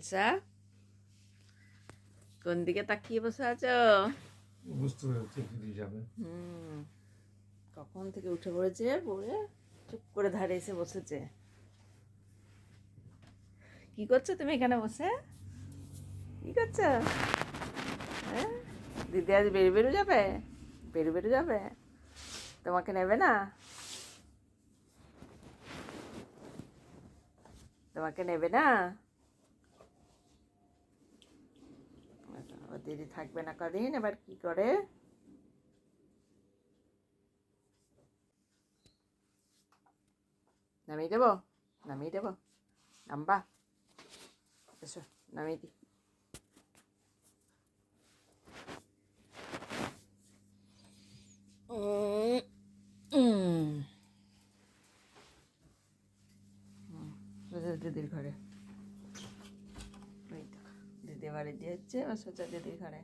Elsa কোন দিকে তাকিয়ে বসে আছো? বুঝতে পেরেছি দিদি যাবে? হুম কখন থেকে উঠে পড়েছে? পড়ে চুপ করে ধারে এসে বসেছে। কি করছ তুমি এখানে বসে? কি করছ? হ্যাঁ? দিদি আজ বেরু বেরু যাবে? বেরু বেরু যাবে? তোমাকে নেবে না? তোমাকে নেবে না? দিদি থাকবে না কদিন এবার কি করে নামিয়ে দেবো নামিয়ে দেবো নাম্বা এসো নামিয়ে দি দিদির ঘরে ওই তো, দিদি দিয়েছে ও সোজা দিদির ঘরে।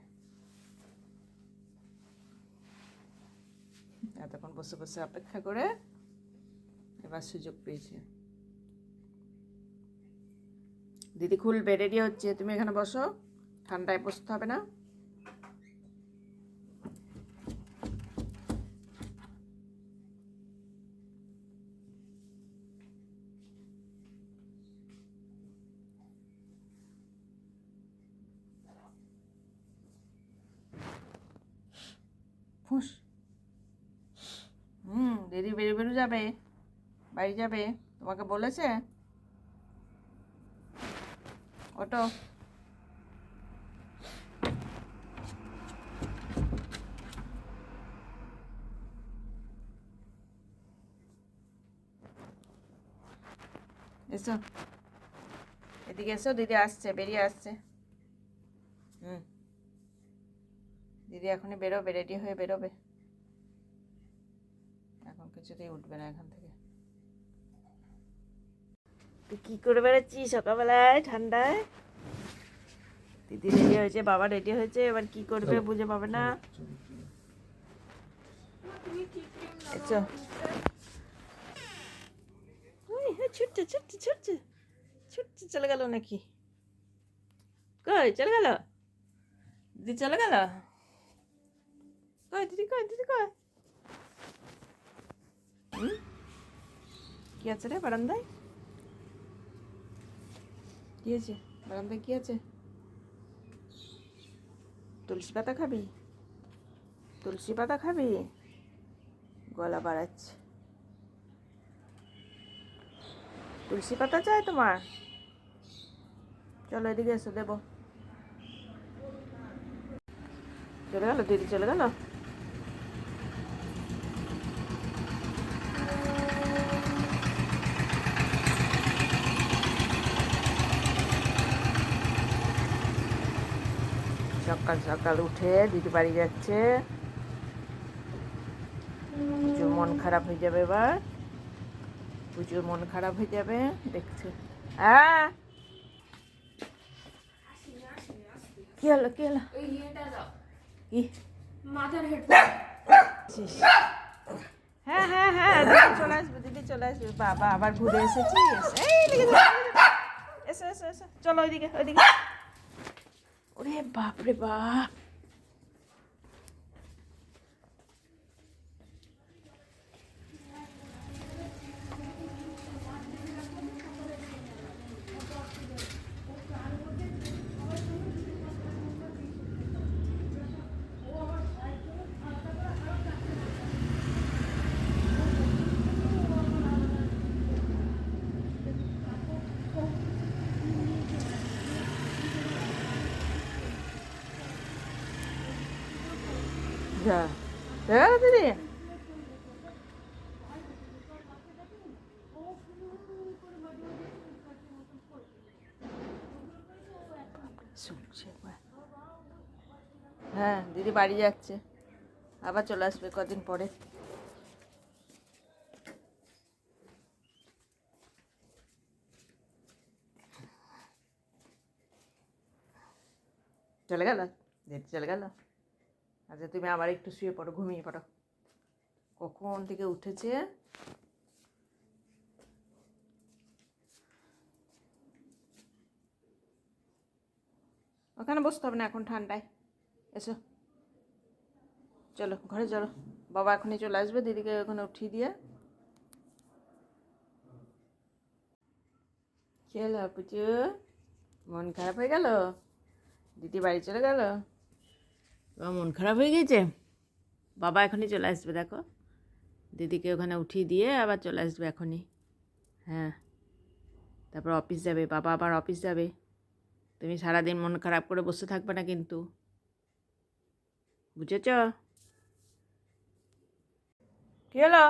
এতক্ষণ বসে বসে অপেক্ষা করে এবার সুযোগ পেয়েছে। দিদি খুলবে রেডি হচ্ছে। তুমি এখানে বসো, ঠান্ডায় বসতে হবে না। ফুস হুম, দিদি বেরো বেরো যাবে, বাড়ি যাবে, তোমাকে বলেছে? ওটো। এসো। এদিকে এসো, দিদি আসছে, বেরিয়ে আসছে। দিদি এখনই বেরোবে রেডি হয়ে বেরোবে। এখন কিছুতেই উঠবে না এখান থেকে। তুই কি করে বেড়াচ্ছিস সকালবেলায় ঠান্ডায়? দিদি রেডি হয়েছে বাবা রেডি হয়েছে এবার কি করবে বুঝে পাবে না। হ্যাঁ, ছুটছে ছুটছে ছুটছে। ছুটছে চলে গেল নাকি? কই চলে গেল? দিদি চলে গেল? কই দিদি কই দিদি কই? কি আছে রে বারান্দায় কি আছে বারান্দায় কি আছে তুলসী পাতা খাবি তুলসী পাতা খাবি গলা বাড়াচ্ছে তুলসী পাতা চাই তোমার চলো এদিকে এসো দেবো চলে গেল দিদি চলে গেল সকাল সকাল উঠে দিদি বাড়ি যাচ্ছে। পুজোর মন খারাপ হয়ে যাবে এবার। পুজোর মন খারাপ হয়ে যাবে দেখছে। হ্যাঁ। কি হলো কি হলো? কি? মাথার হেড হ্যাঁ হ্যাঁ হ্যাঁ দিদি চলে আসবে দিদি চলে আসবে। বাবা আবার ঘুরে এসেছিস? এই এসো এসো এসো। চলো ওইদিকে ওইদিকে। ওরে বাপরে বাপ। যা গেল দিদি হ্যাঁ দিদি বাড়ি যাচ্ছে। আবার চলে আসবে কদিন পরে। চলে গেল? দিদি চলে গেল? আচ্ছা তুমি আবার একটু শুয়ে পড়ো, ঘুমিয়ে পড়ো। কখন থেকে উঠেছে? ওখানে বসতে হবে না এখন ঠান্ডায়। এসো। চলো, ঘরে চলো। বাবা এখনই চলে আসবে, দিদিকে ওখানে উঠিয়ে দিয়ে। কি পুচু মন খারাপ হয়ে গেল? দিদি বাড়ি চলে গেল? বাবা, মন খারাপ হয়ে গেছে? বাবা এখনই চলে আসবে, দেখো। দিদিকে ওখানে উঠিয়ে দিয়ে আবার চলে আসবে এখনই। হ্যাঁ। তারপর অফিস যাবে, বাবা আবার অফিস যাবে। তুমি সারাদিন মন খারাপ করে বসে থাকবে না কিন্তু। বুঝেছ? কি হলো?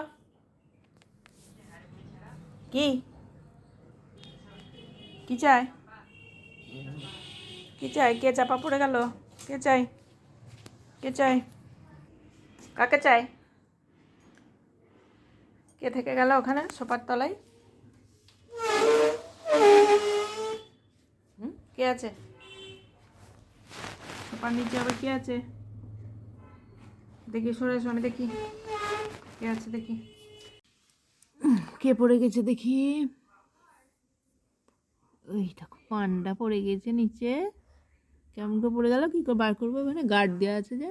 কি? কি চাই? কি চাই? কে চাপা পড়ে গেল? কে চাই? কে চাই কাকে চাই কে থেকে গেল ওখানে সোপার তলায়? কে আছে? সোপার নিচে আবার কে আছে? দেখি, সরে আমি দেখি। কে আছে, দেখি। কে পড়ে গেছে দেখি? ওই দেখো, পান্ডা পড়ে গেছে নিচে। কেমন করে পড়ে গেল? কি করে বার করব? মানে গার্ড দেওয়া আছে যে।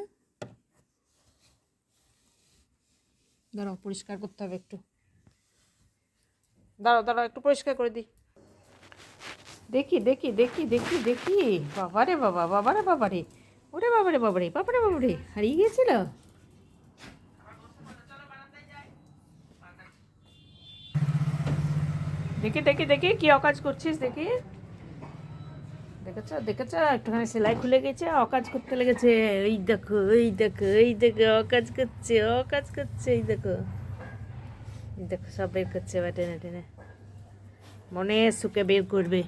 দাঁড়াও, পরিষ্কার করতে হবে একটু। দাঁড়াও দাঁড়াও, একটু পরিষ্কার করে দিই। দেখি দেখি দেখি দেখি দেখি। বাবারে বাবা বাবারে বাবারে ওরে বাবারে বাবারে বাবারে বাবারে হারিয়ে গিয়েছিল? দেখি দেখি দেখি, কি অকাজ করছিস দেখি। দেখেছ? দেখেছ? একটুখানি সেলাই খুলে গেছে, অকাজ করতে লেগেছে। এই দেখো এই দেখো এই দেখো, অকাজ করছে অকাজ করছে, এই দেখো। দেখো, সব বের করছে এবার টেনে টেনে। মনে সুখে বের করবে।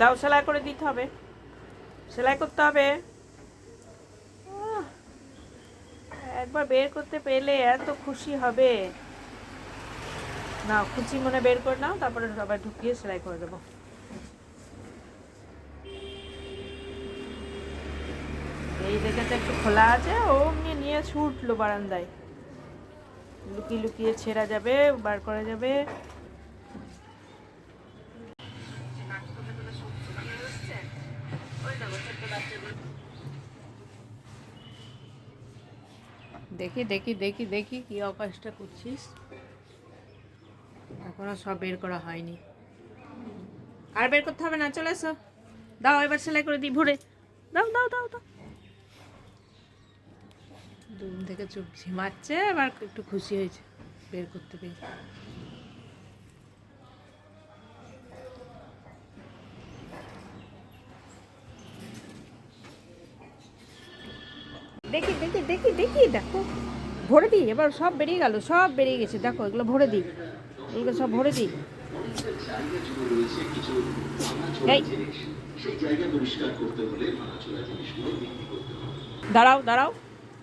দাও, সেলাই করে দিতে হবে। সেলাই করতে হবে। একবার বের করতে পেলে এত খুশি হবে। না খুশি মনে বের করে নাও, তারপরে সবাই ঢুকিয়ে সেলাই করে দেবো। এই দেখেছে, একটু খোলা আছে ও নিয়ে নিয়ে ছুটলো বারান্দায়। লুকিয়ে লুকিয়ে ছেঁড়া যাবে, বার করা যাবে। দেখি দেখি দেখি দেখি কী অকাশটা করছিস। এখনও সব বের করা হয়নি। আর বের করতে হবে না, চলে এসো। দাও, এবার সেলাই করে দিই ভরে। দাও দাও দাও দাও। দুম থেকে চুপ ঝিমাচ্ছে আবার একটু খুশি হয়েছে, বের করতে পেরে দেখি দেখি দেখি দেখি, দেখো। ভরে দিই, এবার সব বেরিয়ে গেল, সব বেরিয়ে গেছে। দেখো, এগুলো ভরে দিই। এগুলো সব ভরে দিই। দাঁড়াও দাঁড়াও।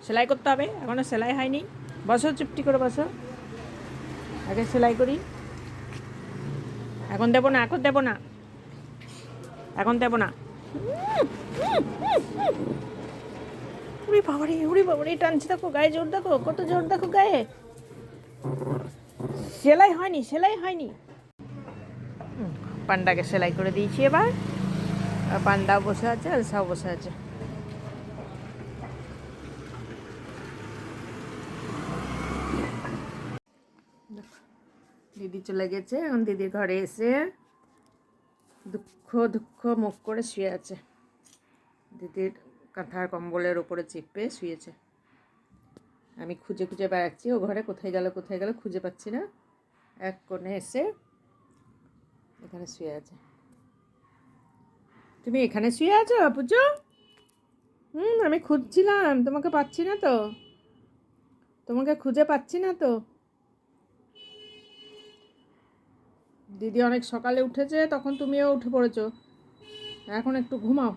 সেলাই করতে হবে, এখনও সেলাই হয়নি। বসো, চুপটি করে বসো। আগে সেলাই করি। এখন দেবো না, এখন দেবো না। এখন দেবো না। উড়ি বাবারে উড়ি বাবারে টানছে দেখো, গায়ে জোর দেখো, কত জোর দেখো গায়ে। সেলাই হয়নি সেলাই হয়নি। পান্ডাকে সেলাই করে দিয়েছি এবার। আর পান্ডাও বসে আছে, আর সব বসে আছে। দিদি চলে গেছে, এখন দিদির ঘরে এসে দুঃখ দুঃখ মুখ করে শুয়ে আছে। দিদির কাঁথার কম্বলের ওপরে চেপে শুয়েছে। আমি খুঁজে খুঁজে বেড়াচ্ছি, ও ঘরে কোথায় গেল কোথায় গেল খুঁজে পাচ্ছি না। এক কোণে এসে এখানে শুয়ে আছে। তুমি এখানে শুয়ে আছো পুজো হুম, আমি খুঁজছিলাম, তোমাকে পাচ্ছি না তো। তোমাকে খুঁজে পাচ্ছি না তো। দিদি অনেক সকালে উঠেছে, তখন তুমিও উঠে পড়েছো। এখন একটু ঘুমাও।